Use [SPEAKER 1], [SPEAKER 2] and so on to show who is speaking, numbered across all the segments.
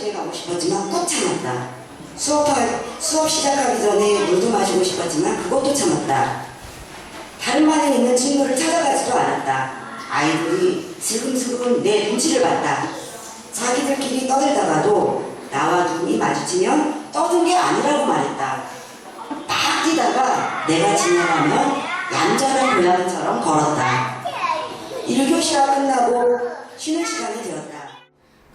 [SPEAKER 1] 집에 가고 싶었지만 꾹 참았다. 수업할, 수업 시작하기 전에 물도 마시고 싶었지만 그것도 참았다. 다른 반에 있는 친구를 찾아가지도 않았다. 아이들이 슬금슬금 내 눈치를 봤다. 자기들끼리 떠들다가도 나와 눈이 마주치면 떠든 게 아니라고 말했다. 막 뛰다가 내가 지나가면 얌전한 고양이처럼 걸었다. 1교시가 끝나고 쉬는 시간이 되었다.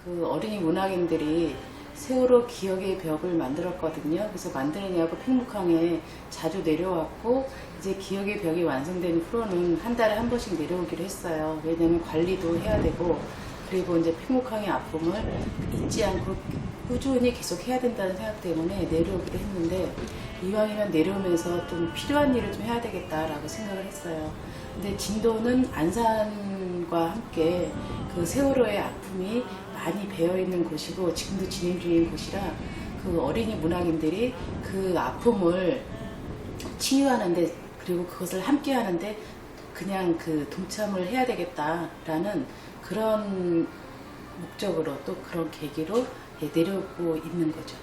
[SPEAKER 2] 그 어린이 문학인들이 세월호 기억의 벽을 만들었거든요. 그래서 만드느냐고 팽목항에 자주 내려왔고 이제 기억의 벽이 완성된 후로는 한 달에 한 번씩 내려오기로 했어요. 왜냐하면 관리도 해야 되고 그리고 이제 팽목항의 아픔을 잊지 않고 꾸준히 계속 해야 된다는 생각 때문에 내려오기로 했는데 이왕이면 내려오면서 좀 필요한 일을 좀 해야 되겠다라고 생각을 했어요. 근데 진도는 안산과 함께 그 세월호의 아픔이 많이 배어 있는 곳이고 지금도 진행 중인 곳이라 그 어린이 문학인들이 그 아픔을 치유하는데 그리고 그것을 함께 하는데 그냥 그 동참을 해야 되겠다라는 그런 목적으로 또 그런 계기로 예, 내려오고 있는 거죠.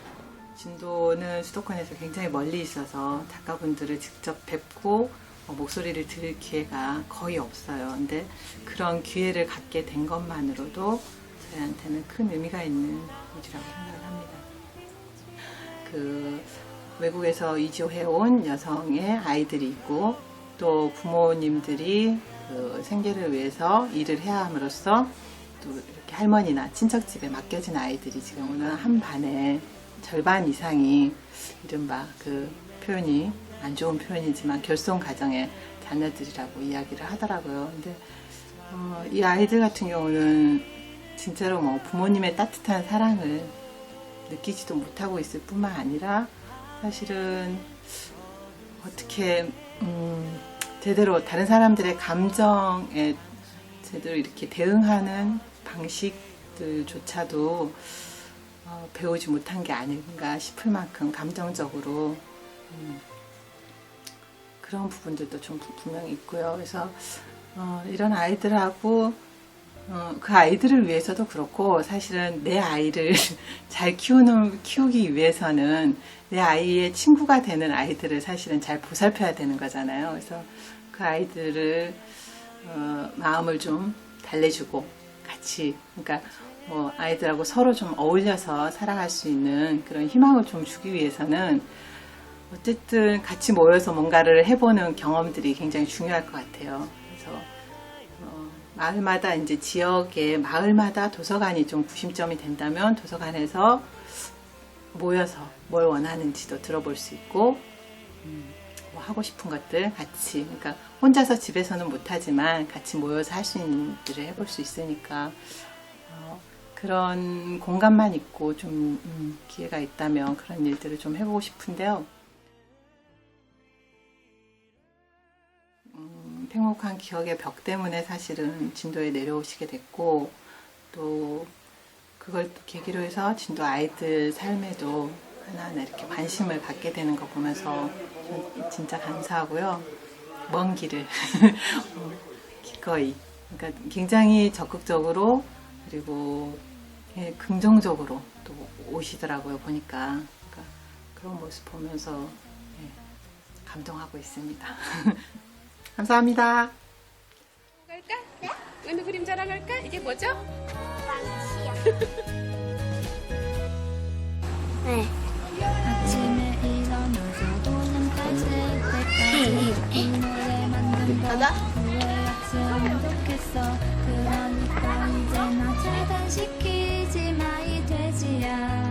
[SPEAKER 3] 진도는 수도권에서 굉장히 멀리 있어서 작가분들을 직접 뵙고 어, 목소리를 들을 기회가 거의 없어요. 근데 그런 기회를 갖게 된 것만으로도 저희한테는 큰 의미가 있는 일이라고 생각을 합니다. 그 외국에서 이주해온 여성의 아이들이 있고 또 부모님들이 그 생계를 위해서 일을 해야 함으로써 또 이렇게 할머니나 친척집에 맡겨진 아이들이 지금 오늘 한 반에 절반 이상이 이른바 그 표현이 안 좋은 표현이지만 결손 가정의 자녀들이라고 이야기를 하더라고요. 근데 어, 이 아이들 같은 경우는 진짜로 뭐 부모님의 따뜻한 사랑을 느끼지도 못하고 있을 뿐만 아니라 사실은 어떻게 음, 제대로 다른 사람들의 감정에 제대로 이렇게 대응하는 방식들조차도 어, 배우지 못한 게 아닌가 싶을 만큼 감정적으로 음, 그런 부분들도 좀 부- 분명히 있고요. 그래서 어, 이런 아이들하고 어, 그 아이들을 위해서도 그렇고 사실은 내 아이를 잘 키우는 키우기 위해서는 내 아이의 친구가 되는 아이들을 사실은 잘 보살펴야 되는 거잖아요. 그래서 그 아이들을 어, 마음을 좀 달래주고 같이 그러니까 뭐 아이들하고 서로 좀 어울려서 살아갈 수 있는 그런 희망을 좀 주기 위해서는 어쨌든 같이 모여서 뭔가를 해보는 경험들이 굉장히 중요할 것 같아요. 그래서 어, 마을마다 이제 지역의 마을마다 도서관이 좀 구심점이 된다면 도서관에서 모여서 뭘 원하는지도 들어볼 수 있고 음, 뭐 하고 싶은 것들 같이 그러니까 혼자서 집에서는 못하지만 같이 모여서 할 수 있는 일들을 해볼 수 있으니까 어, 그런 공간만 있고 좀 음, 기회가 있다면 그런 일들을 좀 해보고 싶은데요. 음, 팽목한 기억의 벽 때문에 사실은 진도에 내려오시게 됐고 또 그걸 또 계기로 해서 진도 아이들 삶에도 하나하나 이렇게 관심을 갖게 되는 거 보면서 전 진짜 감사하고요. 먼 길을 어, 기꺼이 그러니까 굉장히 적극적으로 그리고 예, 긍정적으로 또 오시더라고요 보니까 그러니까 그런 모습 보면서 예, 감동하고 있습니다. 감사합니다.
[SPEAKER 4] 갈까? 어느 그림 자랑 할까? 이게 뭐죠?
[SPEAKER 5] 네.
[SPEAKER 6] 아침에 일어나서 달새 때까지 이 노래만 후회였으면 좋겠어 그러니까 이제 나 차단시켜 しまい手じや